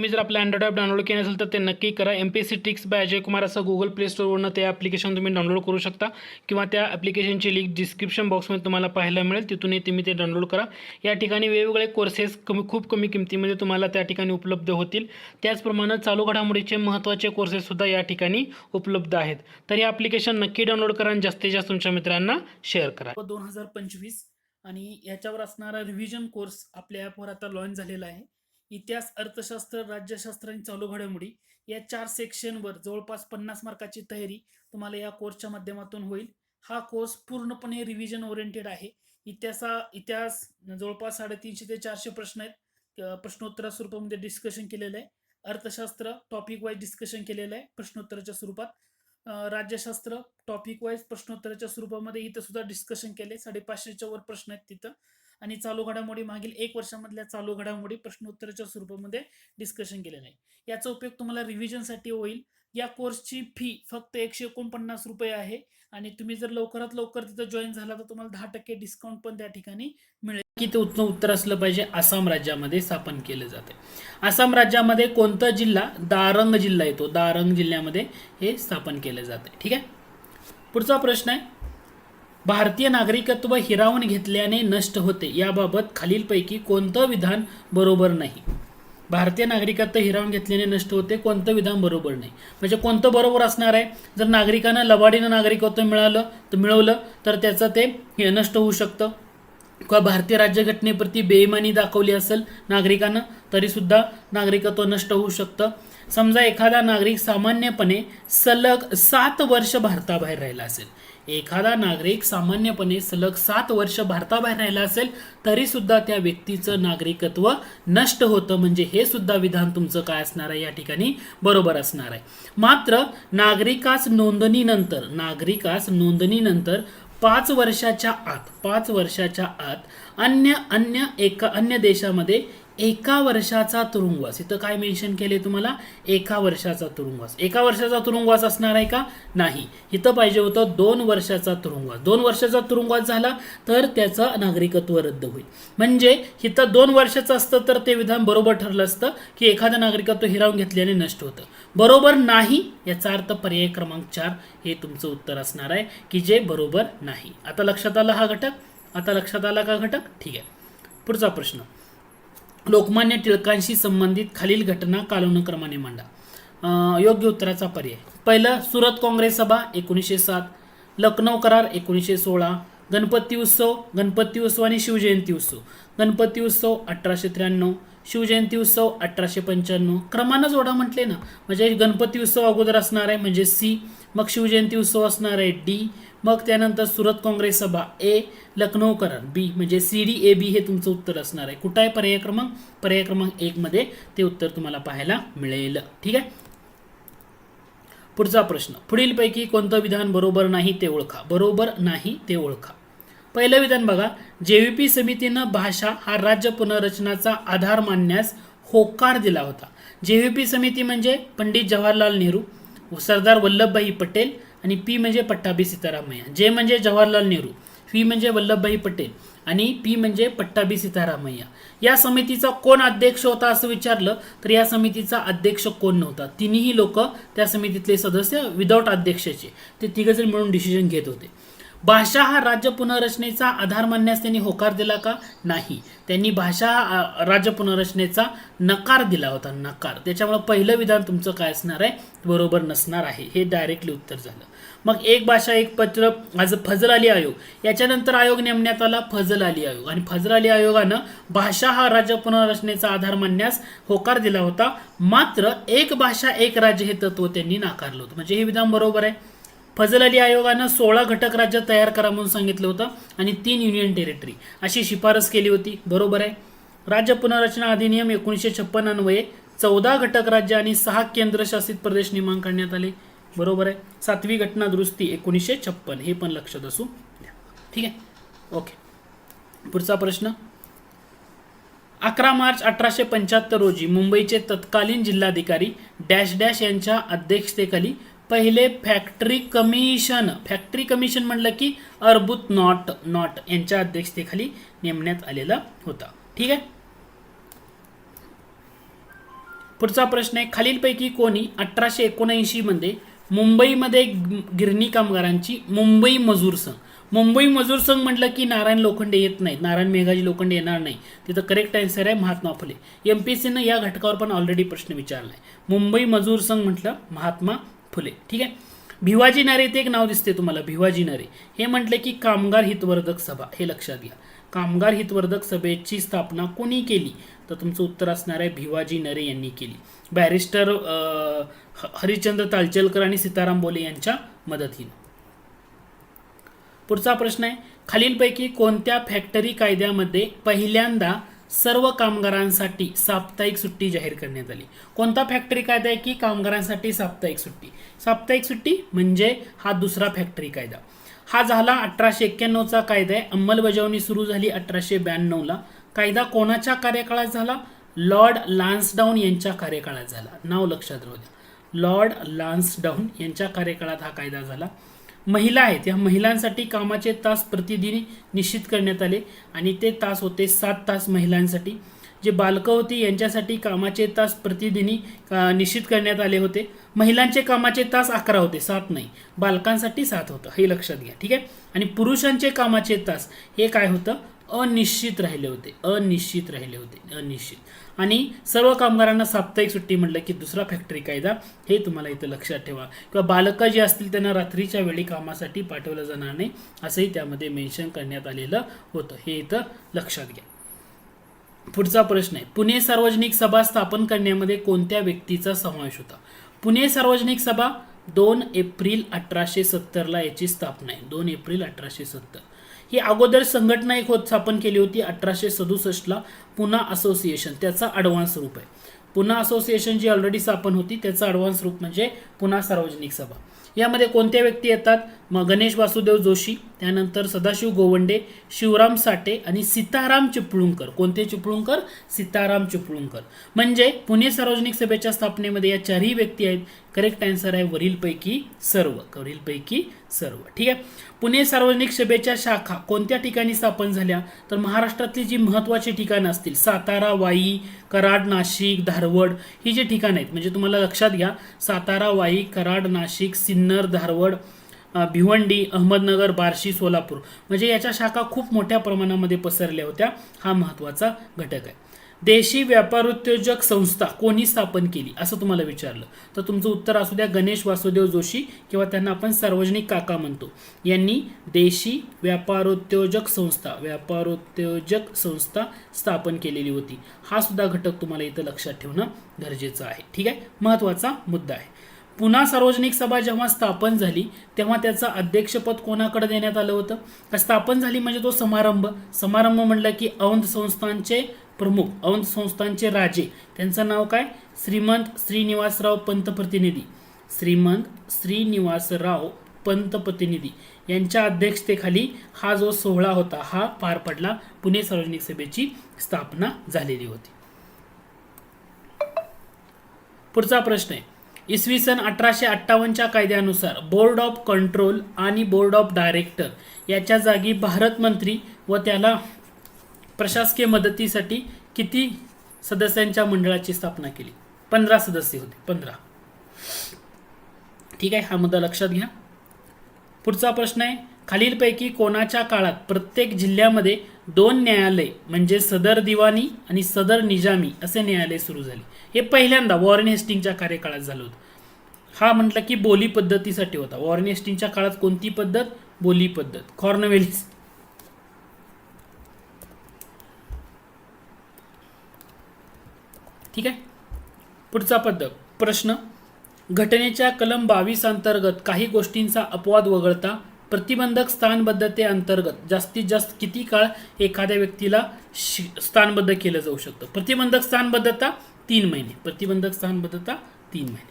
तुम्ही जर आपलं अँड्रॉइड ॲप डाउनलोड केलं असेल तर ते नक्की करा. M P C tricks by Ajay Kumar असं गुगल प्ले स्टोअरवरनं ते ॲप्लिकेशन तुम्ही डाउनलोड करू शकता. किंवा त्या ॲप्लिकेशनची लिंक डिस्क्रिप्शन बॉक्समध्ये तुम्हाला पाहायला मिळेल. तिथूनही तुम्ही ते डाउनलोड करा. या ठिकाणी वेगवेगळे कोर्सेस कमी खूप कमी किमतीमध्ये तुम्हाला त्या ठिकाणी उपलब्ध होतील. त्याचप्रमाणे चालू घडामोडीचे महत्त्वाचे कोर्सेससुद्धा या ठिकाणी उपलब्ध आहेत. तर हे ॲप्लिकेशन नक्की डाउनलोड करा आणि जास्तीत जास्त तुमच्या मित्रांना शेअर करा. दोन हजार पंचवीस आणि याच्यावर असणारा रिव्हिजन कोर्स आपल्या ॲपवर आता लॉन्च झालेला आहे. इतिहास अर्थशास्त्र राज्यशास्त्र आणि चालू घडामोडी या चार सेक्शनवर जवळपास पन्नास मार्काची तयारी तुम्हाला या कोर्सच्या माध्यमातून होईल. हा कोर्स पूर्णपणे रिव्हिजन ओरिएंटेड आहे. इतिहासा इतिहास जवळपास साडेतीनशे ते चारशे प्रश्न आहेत. प्रश्नोत्तरा स्वरूपामध्ये डिस्कशन केलेलं आहे. अर्थशास्त्र टॉपिक वाईज डिस्कशन केलेलं आहे प्रश्नोत्तराच्या स्वरूपात. राज्यशास्त्र टॉपिक वाईज प्रश्नोत्तराच्या स्वरूपामध्ये इथं सुद्धा डिस्कशन केले साडेपाचशेच्या वर प्रश्न आहेत तिथं. आणि चालू घडामोडी मागील एक वर्षामधल्या चालू घडामोडी प्रश्नोत्तराच्या स्वरूपामध्ये डिस्कशन केलेलं आहे. याचा उपयोग तुम्हाला रिव्हिजनसाठी होईल. या कोर्सची फी फक्त एकशे एकोणपन्नास रुपये आहे. आणि तुम्ही जर लवकरात लवकर तिथं जॉईन झाला तर तुम्हाला दहा टक्के डिस्काउंट पण त्या ठिकाणी मिळेल. की ते उत्तम उत्तर असलं पाहिजे आसाम राज्यामध्ये स्थापन केलं जाते आसाम राज्यामध्ये कोणता जिल्हा? दारंग जिल्हा येतो. दारंग जिल्ह्यामध्ये हे स्थापन केलं जाते ठीक आहे? पुढचा प्रश्न आहे. भारतीय नागरिकत्व हिरावून घेतल्याने नष्ट होते. याबाबत खालीलपैकी कोणतं विधान बरोबर नाही? भारतीय नागरिकत्व हिरावून घेतल्याने नष्ट होते कोणतं विधान बरोबर नाही? म्हणजे कोणतं बरोबर असणार आहे? जर नागरिकांना लबाडीनं नागरिकत्व मिळालं तर मिळवलं तर त्याचं ते हे नष्ट होऊ शकतं. किंवा भारतीय राज्यघटनेप्रती बेईमानी दाखवली असेल नागरिकांना तरीसुद्धा नागरिकत्व नष्ट होऊ शकतं. समजा एखादा नागरिक सामान्यपणे सलग सात वर्ष भारताबाहेर राहिला असेल. एखादा नागरिक सामान्यपणे सलग सात वर्ष भारताबाहेर राहिला असेल तरी सुद्धा त्या व्यक्तीचं नागरिकत्व नष्ट होतं. म्हणजे हे सुद्धा विधान तुमचं काय असणार आहे? या ठिकाणी बरोबर असणार आहे. मात्र नागरिकास नोंदणीनंतर नागरिकास नोंदणीनंतर पाच वर्षाच्या आत पाच वर्षाच्या आत अन्य अन्य एका अन्य देशामध्ये एका वर्षाचा तुरुंगवास. इथं काय मेन्शन केले तुम्हाला? एका वर्षाचा तुरुंगवास. एका वर्षाचा तुरुंगवास असणार आहे का? नाही. इथं पाहिजे होतं दोन वर्षाचा तुरुंगवास. दोन वर्षाचा तुरुंगवास झाला तर त्याचं नागरिकत्व रद्द होईल. म्हणजे इथं दोन वर्षाचं असतं तर ते विधान बरोबर ठरलं असतं की एखादं नागरिकत्व हिरावून घेतल्याने नष्ट होतं. बरोबर नाही याचा अर्थ पर्याय क्रमांक चार हे तुमचं उत्तर असणार आहे की जे बरोबर नाही. आता लक्षात आला हा घटक? आता लक्षात आला का घटक? ठीक आहे. पुढचा प्रश्न. लोकमान्य टिळकांशी संबंधित खालील घटना कालानुक्रमाने मांडा. योग्य उत्तराचा पर्याय. पहिलं सुरत काँग्रेस सभा एकोणीसशे सात. लखनौ करार एकोणीसशे सोळा. गणपती उत्सव गणपती उत्सव आणि शिवजयंती उत्सव. गणपती उत्सव अठराशे त्र्याण्णव. शिवजयंती उत्सव अठराशे पंच्याण्णव. क्रमानं जोडा म्हटले ना. म्हणजे गणपती उत्सव अगोदर असणार आहे म्हणजे सी मग शिवजयंती उत्सव असणार आहे डी मग त्यानंतर सुरत काँग्रेस सभा ए लखनौ करार बी म्हणजे सी डी ए बी हे तुमचं उत्तर असणार आहे. कुठं आहे पर्याय क्रमांक? पर्याय क्रमांक एकमध्ये ते उत्तर तुम्हाला पाहायला मिळेल. ठीक आहे? पुढचा प्रश्न. पुढीलपैकी कोणतं विधान बरोबर नाही ते ओळखा. बरोबर नाही ते ओळखा. पहिलं विधान बघा. जेव्हीपी समितीनं भाषा हा राज्य पुनर्रचनाचा आधार मानण्यास होकार दिला होता. जेव्हीपी समिती म्हणजे पंडित जवाहरलाल नेहरू सरदार वल्लभभाई पटेल आणि पी म्हणजे पट्टाभी सीतारामय्या. जे म्हणजे जवाहरलाल नेहरू पी म्हणजे वल्लभभाई पटेल आणि पी म्हणजे पट्टाभी सीतारामय्या. या समितीचा कोण अध्यक्ष होता असं विचारलं तर या समितीचा अध्यक्ष कोण नव्हता? तिन्ही लोक त्या समितीतले सदस्य विदाऊट अध्यक्षाचे. ते तिघजण मिळून डिसिजन घेत होते. भाषा हा राज्य पुनर्रचनेचा आधार मानण्यास त्यांनी होकार दिला का? नाही. त्यांनी भाषा हा, राज्य पुनर्रचनेचा नकार दिला होता. नकार. त्याच्यामुळे पहिलं विधान तुमचं काय असणार आहे? बरोबर नसणार आहे. हे डायरेक्टली उत्तर झालं. मग एक भाषा एक पत्र आज फजल अली आयोग. याच्यानंतर आयोग नेमण्यात आला फजल अली आयोग. आणि फजल अली आयोगानं भाषा हा राज्य पुनर्रचनेचा आधार मानण्यास होकार दिला होता. मात्र एक भाषा एक राज्य हे तत्व त्यांनी नाकारलं होतं. म्हणजे हे विधान बरोबर आहे? फजल अली आयोगानं सोळा घटक राज्य तयार करा म्हणून सांगितलं होतं आणि तीन युनियन टेरिटरी अशी शिफारस केली होती. बरोबर आहे? राज्य पुनर्रचना अधिनियम एकोणीसशे छप्पन अन्वये चौदा घटक राज्य आणि सहा केंद्रशासित प्रदेश निर्माण करण्यात आले. बरोबर आहे? सातवी घटना दुरुस्ती एकोणीसशे छप्पन. हे पण लक्षात असू द्या. ठीक आहे? ओके पुढचा प्रश्न. अकरा मार्च अठराशे पंच्याहत्तर रोजी मुंबईचे तत्कालीन जिल्हाधिकारी डॅश डॅश यांच्या अध्यक्षतेखाली पहिले फॅक्टरी कमिशन फॅक्टरी कमिशन म्हणलं की अर्बुत नॉट नॉट यांच्या अध्यक्षतेखाली नेमण्यात आलेला होता. ठीक आहे? पुढचा प्रश्न आहे खालीलपैकी कोणी अठराशे एकोणऐंशीमध्ये मुंबईमध्ये गिरणी कामगारांची मुंबई मजूर संघ. मुंबई मजूर संघ म्हटलं की नारायण लोखंडे येत नाही नारायण मेघाजी लोखंडे येणार नाही तिथं करेक्ट आन्सर आहे महात्मा फुले. एम पी सीनं या घटकावर पण ऑलरेडी प्रश्न विचारला आहे मुंबई मजूर संघ म्हटलं महात्मा फुले. ठीक आहे? भिवाजी नारे ते एक नाव दिसते तुम्हाला भिवाजी नारे. हे म्हटले की कामगार हितवर्धक सभा हे लक्षात घ्या. कामगार हितवर्धक सभेची स्थापना कोणी केली? तर तुमचं उत्तर असणार आहे भिवाजी नरे यांनी केली. बॅरिस्टर अं, हरिश्चंद्र तालचलकर आणि सीताराम बोले यांच्या मदतीनं. पुढचा प्रश्न आहे खालीलपैकी कोणत्या फॅक्टरी कायद्यामध्ये पहिल्यांदा सर्व कामगारांसाठी साप्ताहिक सुट्टी जाहीर करण्यात आली. कोणता फॅक्टरी कायदा आहे की कामगारांसाठी साप्ताहिक सुट्टी? साप्ताहिक सुट्टी म्हणजे हा दुसरा फॅक्टरी कायदा. हा झाला अठराशे एक्क्याण्णवचा कायदा आहे. अंमलबजावणी सुरू झाली अठराशे ब्याण्णवला कायदा कोणाच्या कार्यकाळात झाला? लॉर्ड लान्सडाऊन यांच्या कार्यकाळात झाला. नाव लक्षात राहू द्या. लॉर्ड लान्सडाऊन यांच्या कार्यकाळात हा कायदा झाला. महिला आहेत. या महिलांसाठी कामाचे तास प्रतिदिन निश्चित करण्यात आले आणि ते तास होते सात तास महिलांसाठी. जे बालकं होती यांच्यासाठी कामाचे तास प्रतिदिनी निश्चित करण्यात आले होते. महिलांचे कामाचे तास अकरा होते सात नाही. बालकांसाठी सात होतं हे लक्षात घ्या ठीक आहे? आणि पुरुषांचे कामाचे तास हे काय होतं? अनिश्चित राहिले होते अनिश्चित राहिले होते अनिश्चित. आणि सर्व कामगारांना साप्ताहिक सुट्टी म्हटलं की दुसरा फॅक्टरी कायदा हे तुम्हाला इथं लक्षात ठेवा. किंवा बालकं जी असतील त्यांना रात्रीच्या वेळी कामासाठी पाठवलं जाणार नाही असंही त्यामध्ये मेन्शन करण्यात आलेलं होतं. हे इथं लक्षात घ्या. पुढचा प्रश्न आहे. पुणे सार्वजनिक सभा स्थापन करण्यामध्ये कोणत्या व्यक्तीचा समावेश होता? पुणे सार्वजनिक सभा दोन एप्रिल अठराशे सत्तरला याची स्थापना आहे. दोन एप्रिल अठराशे सत्तर. ही अगोदर संघटना एक होत स्थापन केली होती अठराशे सदुसष्टला पुन्हा असोसिएशन त्याचा अडव्हान्स रूप आहे. पुन्हा असोसिएशन जी ऑलरेडी स्थापन होती त्याचा अडव्हान्स रूप म्हणजे पुन्हा सार्वजनिक सभा. यामध्ये कोणत्या व्यक्ती येतात? मग गणेश वासुदेव जोशी त्यानंतर सदाशिव गोवंडे शिवराम साठे आणि सीताराम चिपळूणकर. कोणते चिपळूणकर? सीताराम चिपळूणकर. म्हणजे पुणे सार्वजनिक सभेच्या स्थापनेमध्ये या चारही व्यक्ती आहेत. करेक्ट आन्सर आहे वरीलपैकी सर्व. वरीलपैकी सर्व. ठीक आहे? पुणे सार्वजनिक सभेच्या शाखा कोणत्या ठिकाणी स्थापन झाल्या? तर महाराष्ट्रातली जी महत्त्वाची ठिकाणं असतील सातारा वाई कराड नाशिक धारवड ही जी ठिकाणं आहेत म्हणजे तुम्हाला लक्षात घ्या सातारा वाई कराड नाशिक सिन्नर धारवड भिवंडी अहमदनगर बार्शी सोलापूर म्हणजे याच्या शाखा खूप मोठ्या प्रमाणामध्ये पसरल्या होत्या. हा महत्त्वाचा घटक आहे. देशी व्यापारोद्योजक संस्था कोणी स्थापन केली? असं तुम्हाला विचारलं. तर तुमचं उत्तर असू द्या गणेश वासुदेव जोशी किंवा त्यांना आपण सार्वजनिक काका म्हणतो. यांनी देशी व्यापारोद्योजक संस्था व्यापारोद्योजक संस्था स्थापन केलेली होती. हा सुद्धा घटक तुम्हाला इथं लक्षात ठेवणं गरजेचं आहे. ठीक आहे? महत्त्वाचा मुद्दा आहे. पुन्हा सार्वजनिक सभा जेव्हा स्थापन झाली तेव्हा त्याचं अध्यक्षपद कोणाकडे देण्यात आलं होतं? तर स्थापन झाली म्हणजे तो समारंभ? समारंभ म्हणलं की औंध संस्थांचे प्रमुख औंध संस्थांचे राजे. त्यांचं नाव काय? श्रीमंत श्रीनिवासराव पंतप्रतिनिधी. श्रीमंत श्रीनिवासराव पंतप्रतिनिधी यांच्या अध्यक्षतेखाली हा जो सोहळा होता हा पार पडला. पुणे सार्वजनिक सभेची स्थापना झालेली होती. पुढचा प्रश्न आहे. इसवी सन अठराशे अठ्ठावन्नच्या कायद्यानुसार बोर्ड ऑफ कंट्रोल आणि बोर्ड ऑफ डायरेक्टर याच्या जागी भारत मंत्री व त्याला प्रशासकीय मदतीसाठी किती सदस्यांच्या मंडळाची स्थापना केली? पंधरा सदस्य होते पंधरा. ठीक आहे हा मुद्दा लक्षात घ्या. पुढचा प्रश्न आहे खालीलपैकी कोणाच्या काळात प्रत्येक जिल्ह्यामध्ये दोन न्यायालय म्हणजे सदर दिवाणी आणि सदर निजामी असे न्यायालय सुरू झाले. हे पहिल्यांदा वॉरेन हेस्टिंगच्या कार्यकाळात झालं होतं. हा म्हटलं की बोली पद्धतीसाठी होता. वॉरेन हेस्टिंगच्या काळात कोणती पद्धत? बोली पद्धत. कॉर्नवेलिस. ठीक आहे? पुढचा पद्धत प्रश्न. घटनेच्या कलम बावीस अंतर्गत काही गोष्टींचा अपवाद वगळता प्रतिबंधक स्थानबद्धते अंतर्गत जास्तीत जास्त किती काळ एखाद्या व्यक्तीला शि स्थानबद्ध केलं जाऊ शकतं? प्रतिबंधक स्थानबद्धता तीन महिने. प्रतिबंधक स्थानबद्धता तीन महिने.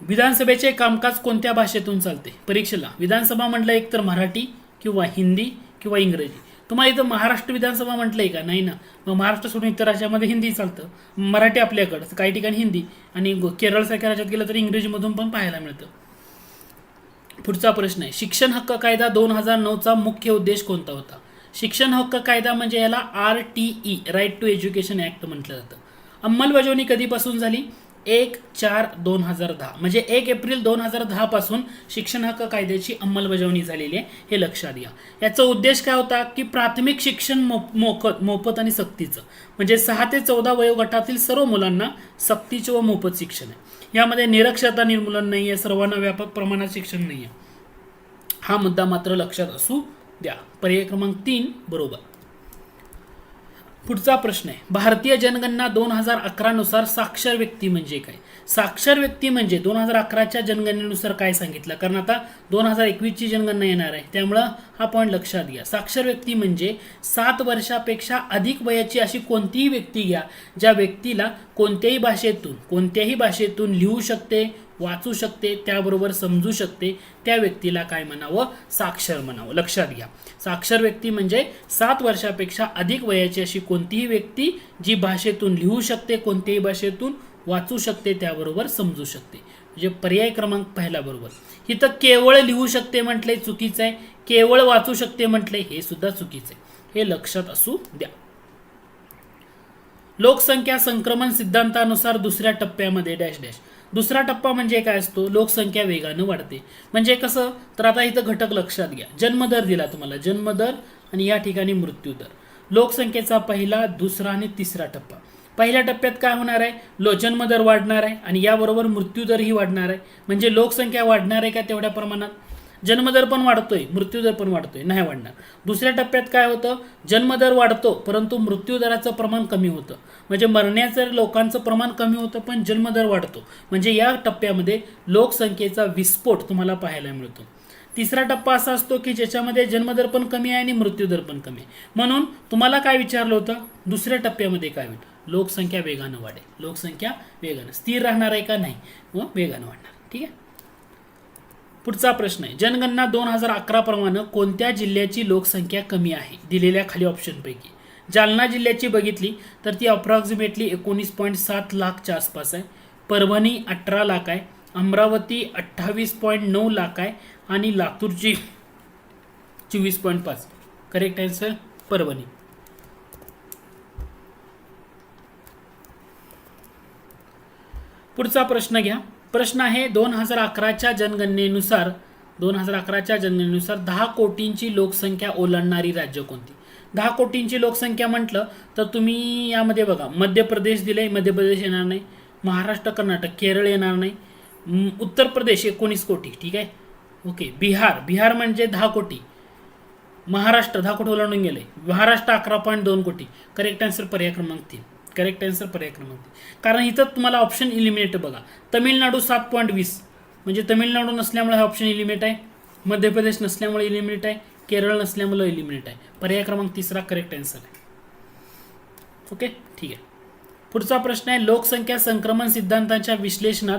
विधानसभेचे कामकाज कोणत्या भाषेतून चालते? परीक्षेला. विधानसभा म्हटलं एक तर मराठी किंवा हिंदी किंवा इंग्रजी. तुम्हाला इथं महाराष्ट्र विधानसभा म्हटलंय का? नाही ना. मग महाराष्ट्र सोडून इतर राज्यामध्ये हिंदी चालतं. मराठी आपल्याकडं. काही ठिकाणी हिंदी आणि केरळ केरळसारख्या राज्यात गेलं तर इंग्रजीमधून पण पाहायला मिळतं. पुढचा प्रश्न आहे. शिक्षण हक्क कायदा दोन हजार नऊचा मुख्य उद्देश कोणता होता? शिक्षण हक्क कायदा म्हणजे याला R T E right to education act म्हटलं जातं. अंमलबजावणी कधीपासून झाली? एक चार दोन हजार दहा. म्हणजे एक एप्रिल दोन हजार दहा पासून शिक्षण हक्क कायद्याची अंमलबजावणी झालेली आहे हे लक्षात घ्या. याचा उद्देश काय होता? की प्राथमिक शिक्षण मोफत मोफत आणि सक्तीचं. म्हणजे सहा ते चौदा वयोगटातील सर्व मुलांना सक्तीचे व मोफत शिक्षण आहे. यामध्ये निरक्षरता निर्मूलन नाही आहे सर्वांना व्यापक प्रमाणात शिक्षण नाही आहे. हा मुद्दा मात्र लक्षात असू द्या. पर्याय क्रमांक तीन बरोबर. पुढचा प्रश्न आहे. भारतीय जनगणना दोन हजार अकरानुसार साक्षर व्यक्ती म्हणजे काय? साक्षर व्यक्ती म्हणजे दोन हजार अकराच्या जनगणनेनुसार काय सांगितलं? कारण आता दोन हजार एकवीसची जनगणना येणार आहे. त्यामुळं हा पॉईंट लक्षात घ्या. साक्षर व्यक्ती म्हणजे सात वर्षापेक्षा अधिक वयाची अशी कोणतीही व्यक्ती घ्या ज्या व्यक्तीला कोणत्याही भाषेतून कोणत्याही भाषेतून लिहू शकते वाचू शकते त्याबरोबर समजू शकते त्या व्यक्तीला काय म्हणावं? साक्षर म्हणावं. लक्षात घ्या. साक्षर व्यक्ती म्हणजे सात वर्षापेक्षा अधिक वयाची अशी कोणतीही व्यक्ती जी भाषेतून लिहू शकते कोणत्याही भाषेतून वाचू शकते त्याबरोबर समजू शकते. म्हणजे पर्याय क्रमांक पहिला बरोबर. इथं केवळ लिहू शकते म्हटलंय चुकीचं आहे केवळ वाचू शकते म्हटले हे सुद्धा चुकीचं आहे. हे लक्षात असू द्या. लोकसंख्या संक्रमण सिद्धांतानुसार दुसऱ्या टप्प्यामध्ये डॅश डॅश. दुसरा टप्पा म्हणजे काय असतो? लोकसंख्या वेगानं वाढते. म्हणजे कसं? तर आता इथं घटक लक्षात घ्या. जन्मदर दिला तुम्हाला. जन्मदर आणि या ठिकाणी मृत्यूदर. लोकसंख्येचा पहिला दुसरा आणि तिसरा टप्पा. पहिल्या टप्प्यात काय होणार आहे? लो जन्मदर वाढणार आहे आणि याबरोबर मृत्यूदरही वाढणार आहे. म्हणजे लोकसंख्या वाढणार आहे का तेवढ्या प्रमाणात? जन्मदर पण वाढतोय मृत्यूदर पण वाढतोय नाही वाढणार. दुसऱ्या टप्प्यात काय होतं? जन्मदर वाढतो परंतु मृत्यूदराचं प्रमाण कमी होतं. म्हणजे मरण्याचं लोकांचं प्रमाण कमी होतं पण जन्मदर वाढतो. म्हणजे या टप्प्यामध्ये लोकसंख्येचा विस्फोट तुम्हाला पाहायला मिळतो. तिसरा टप्पा असा असतो की ज्याच्यामध्ये जन्मदर पण कमी आहे आणि मृत्यूदर पण कमी आहे. म्हणून तुम्हाला काय विचारलं होतं? दुसऱ्या टप्प्यामध्ये काय होईल लोकसंख्या वेगानं वाढेल. लोकसंख्या वेगानं. स्थिर राहणार आहे का नाही? व वेगानं वाढणार. ठीक आहे? पुढचा प्रश्न आहे. जनगणना दोन हजार अकरा प्रमाणे कोणत्या जिल्ह्याची लोकसंख्या कमी आहे? दिलेल्या खाली ऑप्शनपैकी जालना जिल्ह्याची बघितली तर ती अप्रॉक्सिमेटली एकोणीस पॉईंट सात लाखच्या आसपास आहे. परभणी अठरा लाख आहे. अमरावती अठ्ठावीस पॉईंट नऊ लाख आहे. आणि लातूरची चोवीस पॉईंट पाच. Correct answer Parbhani. पुढचा प्रश्न घ्या. प्रश्न आहे दोन हजार अकराच्या जनगणनेनुसार दोन हजार अकराच्या जनगणनेनुसार दहा कोटींची लोकसंख्या ओलांडणारी राज्य कोणती? दहा कोटींची लोकसंख्या म्हटलं तर तुम्ही यामध्ये बघा मध्य प्रदेश दिले मध्य प्रदेश येणार नाही महाराष्ट्र कर्नाटक केरळ येणार नाही उत्तर प्रदेश एकोणीस कोटी ठीक आहे? ओके बिहार बिहार म्हणजे दहा कोटी महाराष्ट्र दहा कोटी ओलांडून गेले महाराष्ट्र अकरा पॉईंट दोन कोटी करेक्ट आन्सर पर्याय क्रमांक तीन. करेक्ट आन्सर पर्याय क्रमांक कारण इथं तुम्हाला ऑप्शन इलिमिनेट बघा. तमिळनाडू सात पॉईंट वीस. म्हणजे तमिळनाडू नसल्यामुळे हा ऑप्शन इलिमिनेट आहे. मध्य प्रदेश नसल्यामुळे इलिमिनेट आहे. केरळ नसल्यामुळे इलिमिनेट आहे. पर्याय क्रमांक तिसरा करेक्ट आन्सर आहे. ओके ठीक आहे. पुढचा प्रश्न आहे लोकसंख्या संक्रमण सिद्धांताच्या विश्लेषणात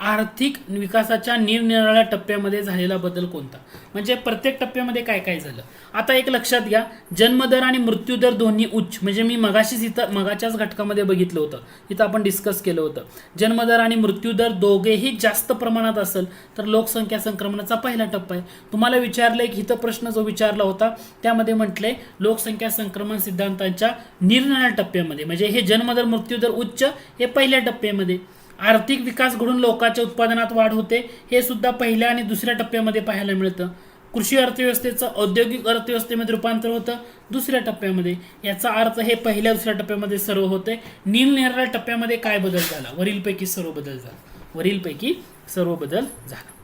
आर्थिक विकासाच्या निरनिराळ्या टप्प्यामध्ये झालेला बदल कोणता? म्हणजे प्रत्येक टप्प्यामध्ये काय काय झालं? आता एक लक्षात घ्या जन्मदर आणि मृत्यूदर दोन्ही उच्च. म्हणजे मी मगाशीच इथं मगाच्याच घटकामध्ये बघितलं होतं. इथं आपण डिस्कस केलं होतं. जन्मदर आणि मृत्यूदर दोघेही जास्त प्रमाणात असेल तर लोकसंख्या संक्रमणाचा पहिला टप्पा आहे. तुम्हाला विचारलं की इथं प्रश्न जो विचारला होता त्यामध्ये म्हटले लोकसंख्या संक्रमण सिद्धांताच्या निरनिराळ्या टप्प्यामध्ये. म्हणजे हे जन्मदर मृत्यूदर उच्च हे पहिल्या टप्प्यामध्ये. आर्थिक विकास घडून लोकांच्या उत्पादनात वाढ होते हे सुद्धा पहिल्या आणि दुसऱ्या टप्प्यामध्ये पाहायला मिळतं. कृषी अर्थव्यवस्थेचं औद्योगिक अर्थव्यवस्थेमध्ये रूपांतर होतं दुसऱ्या टप्प्यामध्ये. याचा अर्थ हे पहिल्या दुसऱ्या टप्प्यामध्ये सर्व होते. निरनिराळ्या टप्प्यामध्ये काय बदल झाला? वरीलपैकी सर्व बदल झाला. वरीलपैकी सर्व बदल झाला.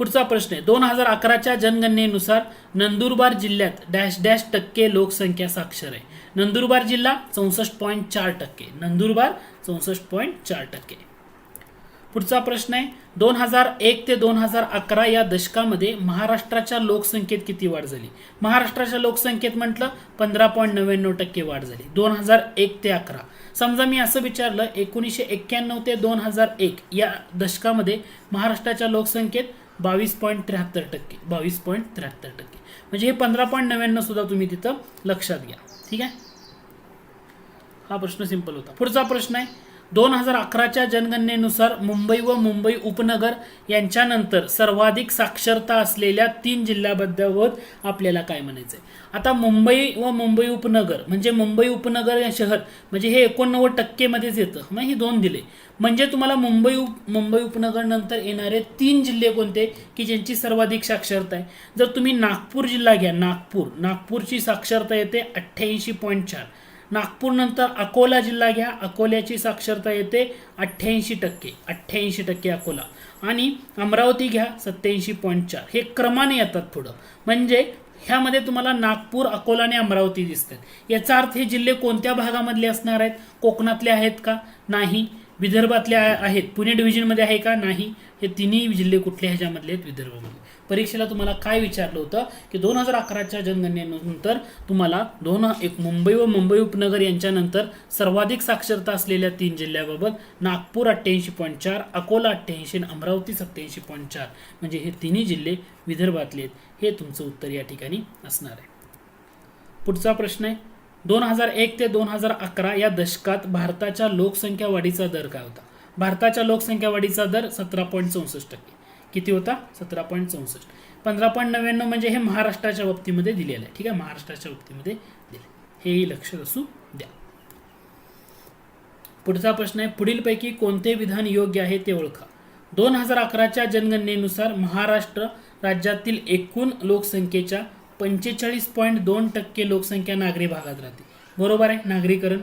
पुढचा प्रश्न आहे. दोन हजार अकराच्या जनगणनेनुसार नंदुरबार जिल्ह्यात डॅश डॅश टक्के लोकसंख्या साक्षर आहे. नंदुरबार जिल्हा चौसष्ट पॉईंट चार टक्के. नंदुरबार चौसष्ट पॉईंट चार टक्के. पुढचा प्रश्न आहे. दोन हजार एक ते दोन हजार अकरा या दशकामध्ये महाराष्ट्राच्या लोकसंख्येत किती वाढ झाली? महाराष्ट्राच्या लोकसंख्येत म्हटलं पंधरा पॉईंट नव्याण्णव टक्के वाढ झाली. दोन हजार एक ते अकरा. समजा मी असं विचारलं एकोणीसशे एक्क्याण्णव ते दोन हजार एक या दशकामध्ये महाराष्ट्राच्या लोकसंख्येत बावीस पॉईंट त्र्याहत्तर टक्के बावीस पॉईंट त्र्याहत्तर टक्के. म्हणजे हे पंधरा पॉईंट नव्याण्णव सुद्धा तुम्ही तिथं लक्षात घ्या. ठीक आहे? हा प्रश्न सिंपल होता. पुढचा प्रश्न आहे दोन हजार अकराच्या जनगणनेनुसार मुंबई व मुंबई उपनगर यांच्यानंतर सर्वाधिक साक्षरता असलेल्या तीन जिल्ह्याबद्दल आपल्याला काय म्हणायचं आहे आता मुंबई व मुंबई उपनगर म्हणजे मुंबई उपनगर या शहर म्हणजे हे एकोणनव्वद टक्केमध्येच येतं. मग हे दोन दिले. म्हणजे तुम्हाला मुंबई उप मुंबई उपनगरनंतर येणारे तीन जिल्हे कोणते? की ज्यांची सर्वाधिक साक्षरता आहे. जर तुम्ही नागपूर जिल्हा घ्या नागपूर. नागपूरची साक्षरता येते अठ्ठ्याऐंशी पॉईंट चार. नागपूर नंतर अकोला जिल्हा घ्या. अकोल्याची साक्षरता येते अठ्ठ्याऐंशी टक्के. अठ्ठ्याऐंशी टक्के अकोला. आणि अमरावती घ्या सत्याऐंशी पॉईंट चार. हे क्रमाने येतात पुढं. म्हणजे ह्यामध्ये तुम्हाला नागपूर अकोला आणि अमरावती दिसतात. याचा अर्थ हे जिल्हे कोणत्या भागामधले असणार आहेत? कोकणातले आहेत का? नाही. विदर्भातले आहेत. पुणे डिव्हिजनमध्ये आहे का? नाही. हे तिन्ही जिल्हे कुठले ह्याच्यामधले आहेत? विदर्भामध्ये परीक्षेला तुम्हाला काय विचारलं होतं? की दोन हजार अकराच्या जनगणनेनंतर तुम्हाला दोन एक मुंबई व मुंबई उपनगर यांच्यानंतर सर्वाधिक साक्षरता असलेल्या तीन जिल्ह्याबाबत नागपूर अठ्ठ्याऐंशी पॉईंट चार अकोला अठ्ठ्याऐंशी आणि अमरावती सत्याऐंशी पॉईंट चार. म्हणजे हे तिन्ही जिल्हे विदर्भातले आहेत. हे तुमचं उत्तर या ठिकाणी असणार आहे. पुढचा प्रश्न आहे. दोन हजार एक ते दोन हजार अकरा या दशकात भारताच्या लोकसंख्या वाढीचा दर काय होता? भारताच्या लोकसंख्या वाढीचा दर सतरा पॉईंट चौसष्ट टक्के. किती होता? सतरा पॉईंट चौसष्ट. पंधरा पॉईंट नव्याण्णव म्हणजे हे महाराष्ट्राच्या बाबतीमध्ये दिलेलं आहे. ठीक आहे? महाराष्ट्राच्या बाबतीमध्ये दिले हेही लक्षात असू द्या. पुढचा प्रश्न आहे पुढीलपैकी कोणते विधान योग्य आहे ते ओळखा. दोन हजार अकराच्या जनगणनेनुसार महाराष्ट्र राज्यातील एकूण लोकसंख्येच्या पंचेचाळीस पॉईंट दोन टक्के लोकसंख्या नागरी भागात राहते. बरोबर आहे? नागरीकरण.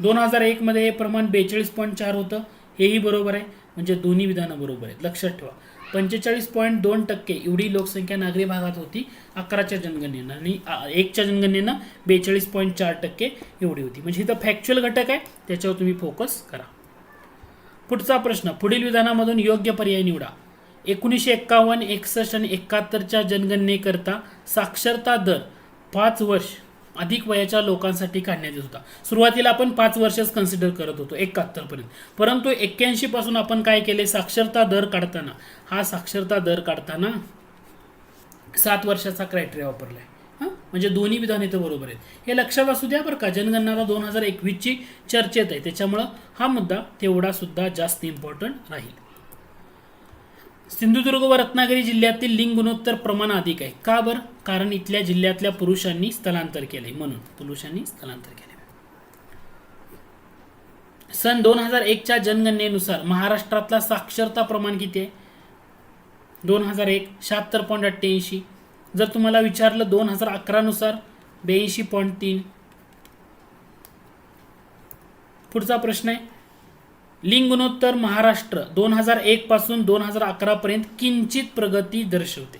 दोन हजार एकमध्ये हे प्रमाण बेचाळीस पॉईंट चार होतं. हेही बरोबर आहे. म्हणजे दोन्ही विधानं बरोबर आहेत. लक्षात ठेवा. पंचेचाळीस पॉईंट दोन टक्के एवढी लोकसंख्या नागरी भागात होती अकराच्या जनगणनेनं. आणि एकच्या जनगणनेनं बेचाळीस पॉईंट चार टक्के एवढी होती. म्हणजे इथं फॅक्च्युअल घटक आहे त्याच्यावर तुम्ही फोकस करा. पुढचा प्रश्न पुढील विधानामधून योग्य पर्याय निवडा. एकोणीसशे एक्कावन्न एकसष्ट आणि एकाहत्तरच्या जनगणनेकरता साक्षरता दर पाच वर्ष अधिक वयाच्या लोकांसाठी काढण्यात येत होता. सुरुवातीला आपण पाच वर्षच कन्सिडर करत होतो एकाहत्तरपर्यंत परंतु एक्क्याऐंशीपासून आपण काय केले? साक्षरता दर काढताना. हा साक्षरता दर काढताना सात वर्षाचा क्रायटेरिया वापरला आहे हां? म्हणजे दोन्ही विधान इथं बरोबर आहेत. हे लक्षात असू द्या बरं का जनगणनाला दोन हजार एकवीसची चर्चेत आहे. त्याच्यामुळं हा मुद्दा तेवढा सुद्धा जास्त इम्पॉर्टंट राहील. सिंधुदुर्ग व रत्नागिरी जिल्ह्यातील लिंग गुणोत्तर प्रमाण अधिक आहे. का बरं? कारण इथल्या जिल्ह्यातल्या पुरुषांनी स्थलांतर केलंय म्हणून. पुरुषांनी स्थलांतर केले सन दोन हजार एकच्या जनगणनेनुसार महाराष्ट्रातला साक्षरता प्रमाण किती आहे? दोन हजार एक शहात्तर पॉईंट अठ्ठ्याऐंशी. जर तुम्हाला विचारलं दोन हजार अकरानुसार ब्याऐंशी पॉईंट तीन. पुढचा प्रश्न आहे. लिंग गुणोत्तर महाराष्ट्र दोन हजार एक पासून दोन हजार अकरापर्यंत किंचित प्रगती दर्शवते.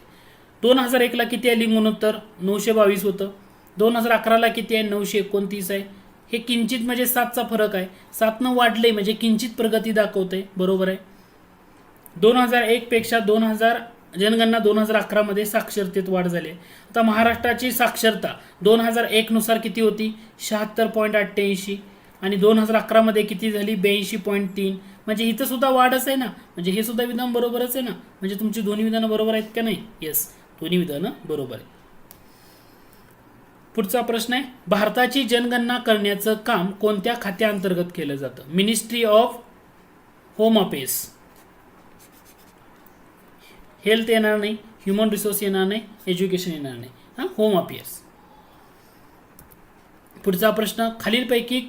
दोन हजार एकला किती आहे लिंग गुणोत्तर नऊशे बावीस होतं. दोन हजार अकराला किती आहे? नऊशे एकोणतीस आहे. हे किंचित म्हणजे सातचा फरक आहे. सातनं वाढले म्हणजे किंचित प्रगती दाखवते बरोबर आहे? दोन हजार एकपेक्षा दोन हजार जनगणना दोन हजार अकरामध्ये साक्षरतेत वाढ झाली. आहे. आता महाराष्ट्राची साक्षरता दोन हजार एकनुसार किती होती? शहात्तर पॉईंट अठ्ठ्याऐंशी. आणि दोन हजार अकरामध्ये किती झाली? ब्याऐंशी पॉईंट तीन. म्हणजे इथं सुद्धा वाढच आहे ना. म्हणजे हे सुद्धा विधान बरोबरच आहे ना. म्हणजे तुमची दोन्ही विधानं बरोबर आहेत का नाही? येस दोन्ही विधानं बरोबर आहे पुढचा प्रश्न आहे भारताची जनगणना करण्याचं काम कोणत्या खात्याअंतर्गत केलं जातं? Ministry of home affairs health येणार नाही ह्युमन रिसोर्स येणार नाही एज्युकेशन येणार नाही. हां होम अफेअर्स पुढचा प्रश्न खालीलपैकी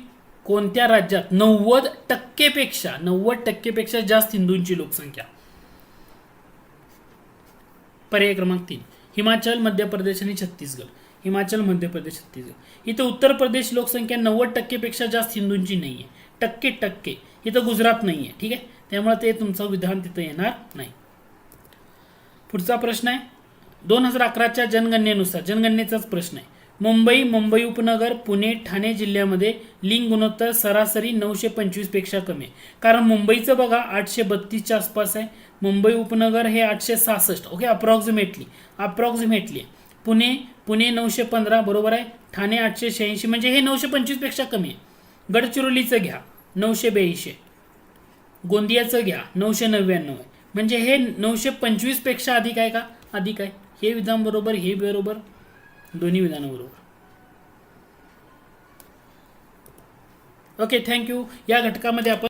कोणत्या राज्यात? नव्वद टक्केपेक्षा नव्वद टक्केपेक्षा जास्त हिंदूंची लोकसंख्या. पर्याय क्रमांक तीन. हिमाचल मध्य प्रदेश आणि छत्तीसगड. हिमाचल मध्य प्रदेश छत्तीसगड. इथं उत्तर प्रदेश लोकसंख्या नव्वद टक्केपेक्षा जास्त हिंदूंची नाही आहे टक्के टक्के. इथं गुजरात नाही आहे ठीक आहे? त्यामुळे ते तुमचं विधान तिथं येणार नाही. पुढचा प्रश्न आहे. दोन हजार अकराच्या जनगणनेनुसार जनगणनेचाच प्रश्न आहे. मुंबई मुंबई उपनगर पुणे ठाणे जिल्ह्यामध्ये लिंग गुणोत्तर सरासरी नऊशे पंचवीसपेक्षा कमी. आहे कारण मुंबईचं बघा आठशे बत्तीसच्या आसपास आहे. मुंबई उपनगर हे आठशे सहासष्ट. Okay approximately approximately Pune Pune नऊशे पंधरा बरोबर आहे. ठाणे आठशे शहाऐंशी म्हणजे हे नऊशे पंचवीसपेक्षा कमी आहे. गडचिरोलीचं घ्या नऊशे ब्याऐंशी. गोंदियाचं घ्या नऊशे नव्याण्णव आहे. म्हणजे हे नऊशे पंचवीसपेक्षा अधिक आहे का? अधिक आहे. हे विधान बरोबर हे बरोबर. दोन्ही विधानं बरोबर ओके थँक्यू या घटकामध्ये आपण